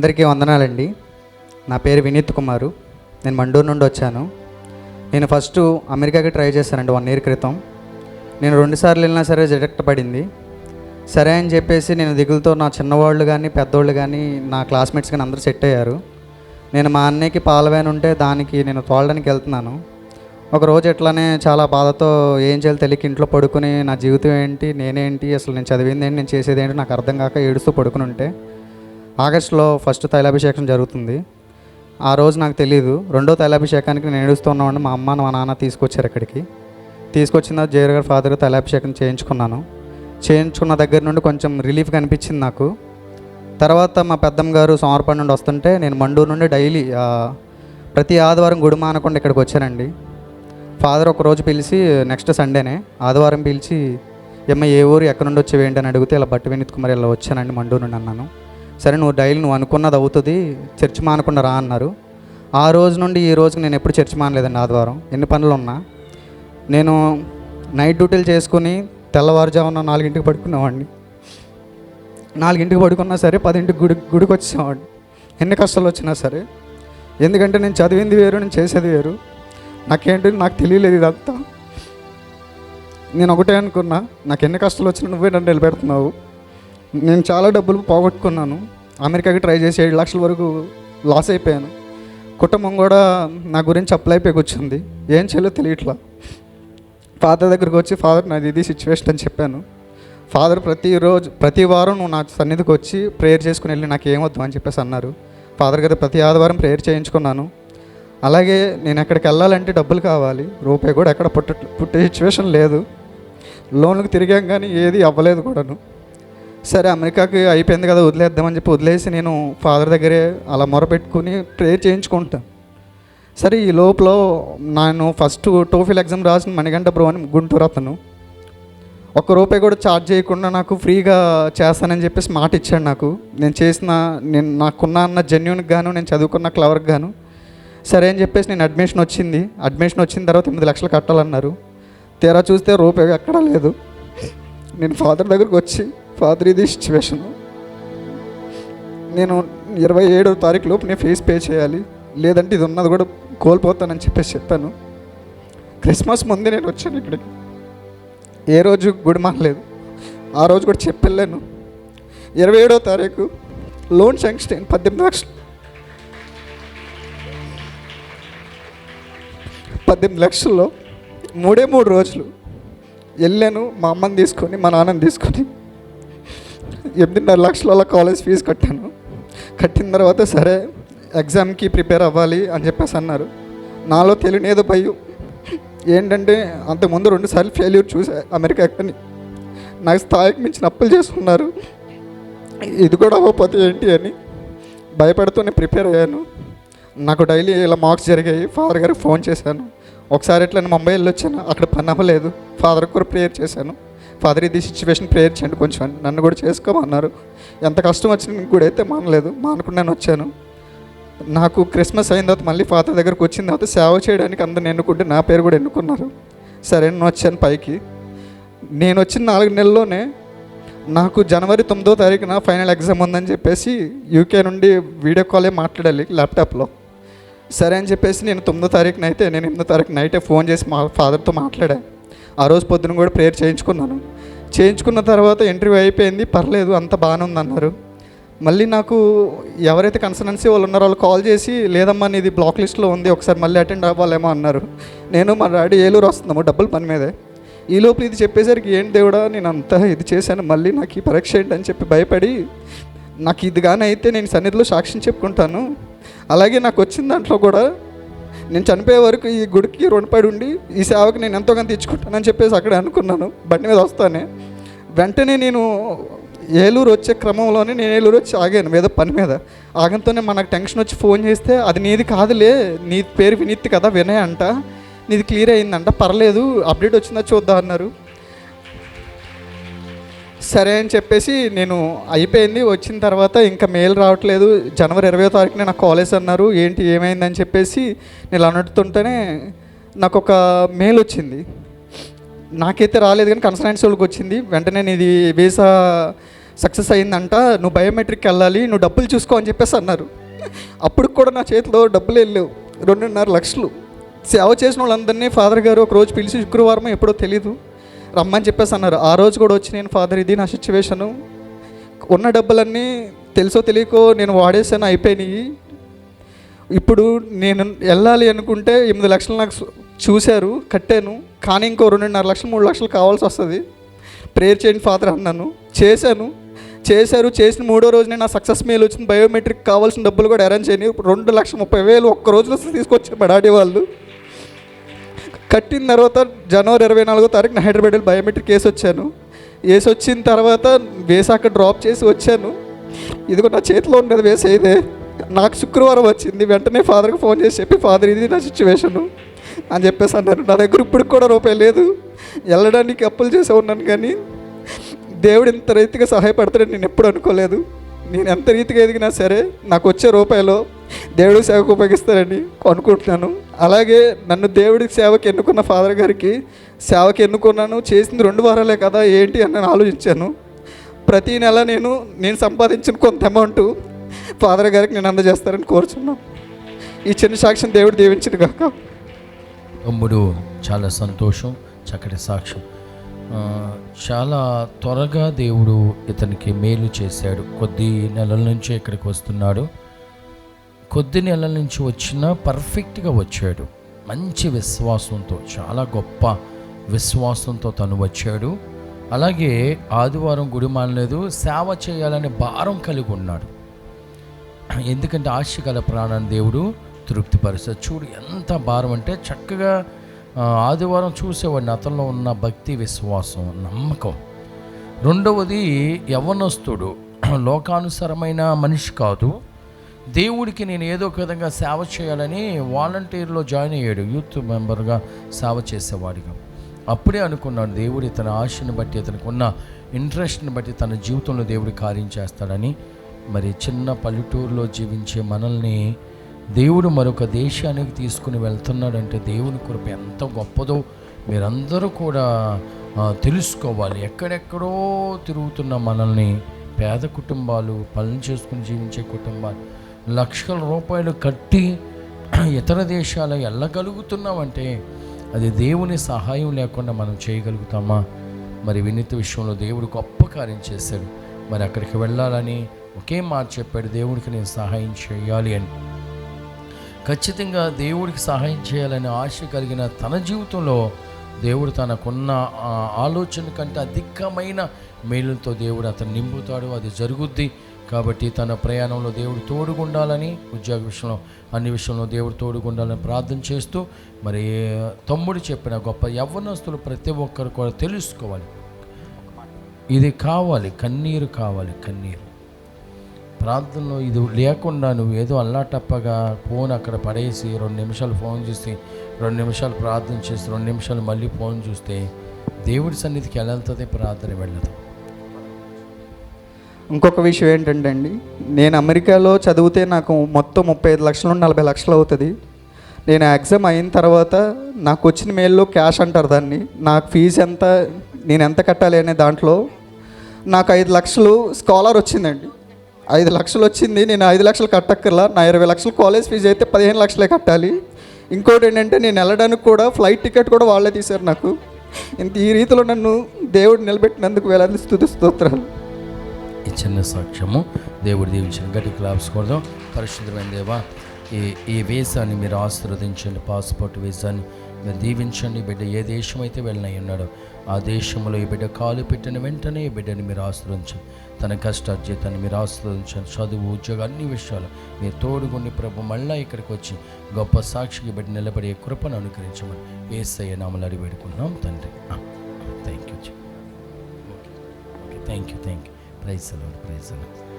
అందరికీ వందనాలండి. నా పేరు వినీత్ కుమారు. నేను మండూరు నుండి వచ్చాను. నేను ఫస్ట్ అమెరికాకి ట్రై చేశానండి వన్ ఇయర్ క్రితం. నేను రెండుసార్లు వెళ్ళినా సరే రిజెక్ట్ పడింది. సరే అని చెప్పేసి నేను దిగులతో నా చిన్నవాళ్ళు కానీ పెద్దోళ్ళు కానీ నా క్లాస్మేట్స్ కానీ అందరూ సెట్ అయ్యారు. నేను మా అన్నయ్యకి పాల ఉంటే దానికి నేను తోలడానికి వెళ్తున్నాను. ఒకరోజు ఎట్లానే చాలా బాధతో ఏం చేయాలో తెలియక ఇంట్లో పడుకుని నా జీవితం ఏంటి నేనేంటి అసలు నేను చదివింది ఏంటి నేను చేసేది ఏంటి నాకు అర్థం కాక ఏడుస్తూ పడుకుని ఉంటే ఆగస్టులో ఫస్ట్ తైలాభిషేకం జరుగుతుంది. ఆ రోజు నాకు తెలియదు రెండో తైలాభిషేకానికి నేను ఏడుస్తున్నామండి మా అమ్మ మా నాన్న తీసుకొచ్చారు ఇక్కడికి తీసుకొచ్చిన జయర్ గారి ఫాదర్ తైలాభిషేకం చేయించుకున్నాను. చేయించుకున్న దగ్గర నుండి కొంచెం రిలీఫ్ కనిపించింది నాకు. తర్వాత మా పెద్దమ్మ గారు సోమరపడి నుండి వస్తుంటే నేను మండూరు నుండి డైలీ ప్రతి ఆదివారం గుడి మానకుండా ఇక్కడికి వచ్చానండి. ఫాదర్ ఒక రోజు పిలిచి నెక్స్ట్ సండేనే ఆదివారం పిలిచి ఏమ్మ ఏ ఊరు? ఎక్కడి నుండి వచ్చేవి? ఏంటి? అని అడిగితే ఇలా బట్టి వినీత్ కుమార్ ఇలా వచ్చానండి మండూరు నుండి అన్నాను. సరే నువ్వు డైలీ నువ్వు అనుకున్నది అవుతుంది చర్చ్ మానకుండా రా అన్నారు. ఆ రోజు నుండి ఈ రోజుకి నేను ఎప్పుడు చర్చ్ మానలేదండి ఆదివారం. ఎన్ని పనులు ఉన్నా. నేను నైట్ డ్యూటీలు చేసుకుని తెల్లవారుజామున నాలుగింటికి పడుకునేవాడిని. నాలుగింటికి పడుకున్నా సరే పదింటికి గుడి గుడికి వచ్చేవాడిని ఎన్ని కష్టాలు వచ్చినా సరే. ఎందుకంటే నేను చదివింది వేరు నేను చేసేది వేరు. నాకేంటి నాకు తెలియలేదు ఇదంతా. నేను ఒకటే అనుకున్నా నాకు ఎన్ని కష్టాలు వచ్చినా నువ్వే నన్ను నిలబెడుతున్నావు. నేను చాలా డబ్బులు పోగొట్టుకున్నాను. అమెరికాకి ట్రై చేసి ఏడు లక్షల వరకు లాస్ అయిపోయాను. కుటుంబం కూడా నా గురించి అప్లై కూర్చుంది ఏం చేయాలో తెలియట్లా. ఫాదర్ దగ్గరికి వచ్చి ఫాదర్ నాది ఇది సిచ్యువేషన్ అని చెప్పాను. ఫాదర్ ప్రతిరోజు ప్రతి వారం నువ్వు నా సన్నిధికి వచ్చి ప్రేయర్ చేసుకుని వెళ్ళి నాకు ఏమొద్దు అని చెప్పేసి అన్నారు. ఫాదర్ గారు ప్రతి ఆదివారం ప్రేయర్ చేయించుకున్నాను. అలాగే నేను ఎక్కడికి వెళ్ళాలంటే డబ్బులు కావాలి. రూపాయి కూడా ఎక్కడ పుట్ట పుట్టే సిచ్యువేషన్ లేదు. లోన్లకు తిరిగాం కానీ ఏది అవ్వలేదు కూడాను. సరే అమెరికాకి అయిపోయింది కదా వదిలేద్దామని చెప్పి వదిలేసి నేను ఫాదర్ దగ్గరే అలా మొరపెట్టుకుని ప్రేయర్ చేయించుకుంటాను సరే ఈ లోపల నేను ఫస్ట్ టోఫిల్ ఎగ్జామ్ రాసిన మణిగంట బ్రో అని గుంటూరు అతను. ఒక్క రూపాయి కూడా ఛార్జ్ చేయకుండా నాకు ఫ్రీగా చేస్తానని చెప్పేసి మాట ఇచ్చాడు నాకు. నేను చేసిన నేను నాకున్న అన్న జెన్యున్కి గాను నేను చదువుకున్న క్లవర్కి గాను. సరే అని చెప్పేసి నేను అడ్మిషన్ వచ్చింది. అడ్మిషన్ వచ్చిన తర్వాత ఎనిమిది లక్షలు కట్టాలన్నారు. తీరా చూస్తే రూపాయి ఎక్కడా లేదు. నేను ఫాదర్ దగ్గరకు వచ్చి ఫాదర్ ఇది సిచ్యువేషన్ నేను ఇరవై ఏడవ తారీఖు లోపు నేను ఫేస్ పే చేయాలి. లేదంటే ఇది ఉన్నది కూడా కోల్పోతానని చెప్పేసి చెప్పాను. క్రిస్మస్ ముందే నేను వచ్చాను ఇక్కడికి. ఏ రోజు గుడి మానలేదు ఆ రోజు కూడా చెప్పెళ్ళాను ఇరవై ఏడవ తారీఖు లోన్ శాంక్షన్ పద్దెనిమిది లక్షలు. పద్దెనిమిది లక్షల్లో మూడే మూడు రోజులు వెళ్ళాను మా అమ్మని తీసుకొని మా నాన్నని తీసుకొని ఎనిమిదిన్నర లక్షల కాలేజ్ ఫీజు కట్టాను. కట్టిన తర్వాత సరే ఎగ్జామ్కి ప్రిపేర్ అవ్వాలి అని చెప్పేసి అన్నారు. నాలో తెలియనేదో భయం. ఏంటంటే అంతకుముందు రెండుసార్లు ఫెయిల్యూర్ చూసా అమెరికా ఎక్కని. నాకు స్థాయికి మించిన అప్పులు చేసుకున్నారు. ఇది కూడా అవ్వకపోతే ఏంటి అని భయపడుతూనే ప్రిపేర్ అయ్యాను. నాకు డైలీ ఇలా మార్క్స్ జరిగాయి. ఫాదర్ గారికి ఫోన్ చేశాను. ఒకసారి ఎట్లా ముంబై వెళ్ళి వచ్చాను అక్కడ పని అవ్వలేదు. ఫాదర్ కూడా ప్రేయర్ చేశాను. ఫాదర్ ఇది సిచ్యువేషన్ ప్రేయర్ చేయండి కొంచెం. నన్ను కూడా చేసుకోమన్నారు. ఎంత కష్టం వచ్చిన కూడా అయితే మానలేదు. మానుకుని నేను వచ్చాను. నాకు క్రిస్మస్ అయిన తర్వాత మళ్ళీ ఫాదర్ దగ్గరకు వచ్చిన తర్వాత సేవ చేయడానికి అందరిని ఎన్నుకుంటే నా పేరు కూడా ఎన్నుకున్నారు. సరే నేను వచ్చాను పైకి. నేను వచ్చిన నాలుగు నెలల్లోనే నాకు జనవరి తొమ్మిదో తారీఖున ఫైనల్ ఎగ్జామ్ ఉందని చెప్పేసి యూకే నుండి వీడియో కాలే మాట్లాడాలి ల్యాప్టాప్లో సరే అని చెప్పేసి నేను తొమ్మిదో తారీఖున అయితే నేను ఎనిమిదో తారీఖు నైటే ఫోన్ చేసి మా ఫాదర్తో మాట్లాడాను. ఆ రోజు పొద్దున కూడా ప్రేయర్ చేయించుకున్నాను. చేయించుకున్న తర్వాత ఇంటర్వ్యూ అయిపోయింది. పర్లేదు అంత బాగానే ఉందన్నారు. మళ్ళీ నాకు ఎవరైతే కన్సల్టెన్సీ వాళ్ళు ఉన్నారో వాళ్ళు కాల్ చేసి లేదమ్మా నీది బ్లాక్ లిస్ట్లో ఉంది ఒకసారి మళ్ళీ అటెండ్ అవ్వాలేమో అన్నారు. నేను మా డాడీ ఏలూరు వస్తున్నాము డబ్బులు పని మీదే. ఈ లోపల ఇది చెప్పేసరికి ఏంటి దేవుడా నేను అంతా ఇది చేశాను మళ్ళీ నాకు ఈ పరీక్ష ఏంటి? అని చెప్పి భయపడి నాకు ఇది కానీ అయితే నేను సన్నిధిలో సాక్ష్యం చెప్పుకుంటాను. అలాగే నాకు వచ్చిన దాంట్లో కూడా నేను చనిపోయే వరకు ఈ గుడికి రుణపడి ఉండి ఈ సేవకు నేను ఎంతో కొంత చెప్పేసి అక్కడ అనుకున్నాను. బండి మీద వస్తానే. వెంటనే నేను ఏలూరు వచ్చే క్రమంలోనే నేను ఏలూరు వచ్చి ఆగాను ఏదో పని మీద. ఆగంతోనే మనకు టెన్షన్ వచ్చి ఫోన్ చేస్తే అది నీది కాదులే నీ పేరు వినీత్ కదా వినయ్ అంట. నీది క్లియర్ అయిందంట పర్లేదు అప్డేట్ వచ్చిందా చూద్దా అన్నారు. సరే అని చెప్పేసి నేను అయిపోయింది. వచ్చిన తర్వాత ఇంకా మెయిల్ రావట్లేదు. జనవరి ఇరవై తారీఖున నాకు కాలేజ్ అన్నారు. ఏంటి ఏమైందని చెప్పేసి నేను అన్నట్టుతుంటేనే నాకు ఒక మెయిల్ వచ్చింది. నాకైతే రాలేదు కానీ కన్సల్టెన్సీ వాళ్ళకి వచ్చింది. వెంటనే ఇది వీసా సక్సెస్ అయిందంట. నువ్వు బయోమెట్రిక్ వెళ్ళాలి నువ్వు డబ్బులు చూసుకో అని చెప్పేసి అన్నారు. అప్పుడు కూడా నా చేతిలో డబ్బులు వెళ్ళలేవు రెండున్నర లక్షలు. సేవ చేసిన వాళ్ళందరినీ ఫాదర్ గారు ఒక రోజు పిలిచి శుక్రవారం ఎప్పుడో తెలీదు. రమ్మని చెప్పేసి అన్నారు. ఆ రోజు కూడా వచ్చి నేను ఫాదర్ ఇది నా సిచ్యువేషను ఉన్న డబ్బులన్నీ తెలుసో తెలియకో నేను వాడేసాను అయిపోయినాయి. ఇప్పుడు నేను వెళ్ళాలి అనుకుంటే ఎనిమిది లక్షలు నాకు చూశారు కట్టాను. కానీ ఇంకో రెండున్నర లక్షలు మూడు లక్షలు కావాల్సి వస్తుంది. ప్రేయర్ చేయండి ఫాదర్ అన్నాను. చేశాను. చేశారు చేసిన మూడో రోజునే నా సక్సెస్ మెయిల్ వచ్చింది. బయోమెట్రిక్ కావాల్సిన డబ్బులు కూడా అరేంజ్ చేయని రెండు లక్షల ముప్పై వేలు ఒక్క రోజులో తీసుకొచ్చారు మా డాడీ వాళ్ళు. కట్టిన తర్వాత జనవరి ఇరవై నాలుగో తారీఖున హైదరాబాద్ వెళ్ళి బయోమెట్రిక్ కేసు వచ్చాను. వేసి వచ్చిన తర్వాత వేసాక డ్రాప్ చేసి వచ్చాను. ఇదిగో నా చేతిలో ఉన్నది వేసి నాకు శుక్రవారం వచ్చింది. వెంటనే ఫాదర్కి ఫోన్ చేసి చెప్పి ఫాదర్ ఇది నా సిచ్యువేషను అని చెప్పేసి అన్నారు. నా దగ్గర ఇప్పుడు కూడా రూపాయి లేదు. వెళ్ళడానికి అప్పులు చేసే ఉన్నాను కానీ దేవుడు ఇంత రీతిగా సహాయపడతాడని నేను ఎప్పుడు అనుకోలేదు. నేను ఎంత రీతిగా ఎదిగినా సరే నాకు వచ్చే రూపాయలో దేవుడు సేవకు ఉపయోగిస్తారని అనుకుంటున్నాను. అలాగే నన్ను దేవుడికి సేవకి ఎన్నుకున్న ఫాదర్ గారికి సేవకి ఎన్నుకున్నాను చేసింది రెండు వారాలే కదా ఏంటి అని నేను ఆలోచించాను. ప్రతి నెల నేను నేను సంపాదించిన కొంత అమౌంట్ ఫాదర్ గారికి నేను అందజేస్తారని కోరుచున్నాను. ఈ చిన్న సాక్ష్యం దేవుడు దీవించింది కాక. తమ్ముడు చాలా సంతోషం చక్కటి సాక్ష్యం. చాలా త్వరగా దేవుడు ఇతనికి మేలు చేశాడు. కొద్ది నెలల నుంచి ఇక్కడికి వస్తున్నాడు. కొద్ది నెలల నుంచి వచ్చిన పర్ఫెక్ట్గా వచ్చాడు. మంచి విశ్వాసంతో చాలా గొప్ప విశ్వాసంతో తను వచ్చాడు. అలాగే ఆదివారం గుడి మానలేదు సేవ చేయాలనే భారం కలిగి ఉన్నాడు. ఎందుకంటే ఆశ గల ప్రాణాన్ని దేవుడు తృప్తిపరుస్తాడు. చూడు ఎంత భారం అంటే చక్కగా ఆదివారం చూసేవాడిని అతనిలో ఉన్న భక్తి విశ్వాసం నమ్మకం. రెండవది యవనస్తుడు లోకానుసరమైన మనిషి కాదు. దేవుడికి నేను ఏదో ఒక విధంగా సేవ చేయాలని వాలంటీర్లో జాయిన్ అయ్యాడు యూత్ మెంబర్గా సేవ చేసేవాడిగా. అప్పుడే అనుకున్నాడు దేవుడి తన ఆశని బట్టి అతనికి ఉన్న ఇంట్రెస్ట్ని బట్టి తన జీవితంలో దేవుడు కార్యం చేస్తాడని. మరి చిన్న పల్లెటూరులో జీవించే మనల్ని దేవుడు మరొక దేశానికి తీసుకుని వెళ్తున్నాడంటే దేవుని కృప ఎంత గొప్పదో మీరందరూ కూడా తెలుసుకోవాలి. ఎక్కడెక్కడో తిరుగుతున్న మనల్ని పేద కుటుంబాలు పనులు చేసుకుని జీవించే కుటుంబాలు లక్షల రూపాయలు కట్టి ఇతర దేశాలు వెళ్ళగలుగుతున్నామంటే అది దేవుని సహాయం లేకుండా మనం చేయగలుగుతామా? మరి వినీత విషయంలో దేవుడు గొప్ప కార్యం చేశాడు. మరి అక్కడికి వెళ్ళాలని ఒకే మాట చెప్పాడు దేవుడికి నేను సహాయం చేయాలి అని. ఖచ్చితంగా దేవుడికి సహాయం చేయాలనే ఆశ కలిగిన తన జీవితంలో దేవుడు తనకున్న ఆలోచన కంటే అధికమైన మేలుతో దేవుడు అతను నింపుతాడు. అది జరుగుద్ది. కాబట్టి తన ప్రయాణంలో దేవుడు తోడుగుండాలని ఉద్యోగ విషయంలో అన్ని విషయంలో దేవుడు తోడుగుండాలని ప్రార్థన చేస్తూ మరి తమ్ముడు చెప్పిన గొప్ప యవ్వనస్తులు ప్రతి ఒక్కరు కూడా తెలుసుకోవాలి. ఇది కావాలి కన్నీరు కావాలి కన్నీరు. ప్రార్థనలో ఇది లేకుండా నువ్వు ఏదో అల్లాటప్పగా ఫోన్ అక్కడ పడేసి రెండు నిమిషాలు ఫోన్ చూసి రెండు నిమిషాలు ప్రార్థన చేసి రెండు నిమిషాలు మళ్ళీ ఫోన్ చూస్తే దేవుడి సన్నిధికి ఎలా ప్రార్థన వెళ్ళదు. ఇంకొక విషయం ఏంటంటే అండి నేను అమెరికాలో చదివితే నాకు మొత్తం ముప్పై ఐదు లక్షల నుండి నలభై లక్షలు అవుతుంది. నేను ఎగ్జామ్ అయిన తర్వాత నాకు వచ్చిన మెయిల్లో క్యాష్ అంటారు దాన్ని. నాకు ఫీజు ఎంత నేను ఎంత కట్టాలి అనే దాంట్లో నాకు ఐదు లక్షలు స్కాలర్ వచ్చిందండి. ఐదు లక్షలు వచ్చింది నేను ఐదు లక్షలు కట్టక్కర్లా నా ఇరవై లక్షలు కాలేజ్ ఫీజు అయితే పదిహేను లక్షలే కట్టాలి. ఇంకోటి ఏంటంటే నేను వెళ్ళడానికి కూడా ఫ్లైట్ టికెట్ కూడా వాళ్ళే తీశారు నాకు. ఇంత ఈ రీతిలో నన్ను దేవుడు నిలబెట్టినందుకు వేలాది స్థుతి స్తోత్రాలు. ఈ చిన్న సాక్ష్యము దేవుడు దీవించిన గట్టి క్లాప్స్ కొడదాం. పరిశుద్ధమైన దేవా ఈ ఈ వీసాని మీరు ఆశీర్వదించండి పాస్పోర్ట్ వీసాని మీరు దీవించండి బిడ్డ. ఏ దేశం అయితే వెళ్ళినై ఉన్నాడో ఆ దేశంలో ఈ బిడ్డ కాలు పెట్టిన వెంటనే ఈ బిడ్డని మీరు ఆశ్రయించండి తన కష్టార్జితాన్ని మీరు ఆశ్రయించండి చదువు ఉద్యోగం అన్ని విషయాలు మీరు తోడుగుండి ప్రభు మళ్ళీ ఇక్కడికి వచ్చి గొప్ప సాక్షికి బిడ్డ నిలబడే కృపను అనుకరించమని ఏసయ్య నామలు అడిగి పెడుకున్నాం తండ్రి thank you okay thank you thank you praise the Lord praise the Lord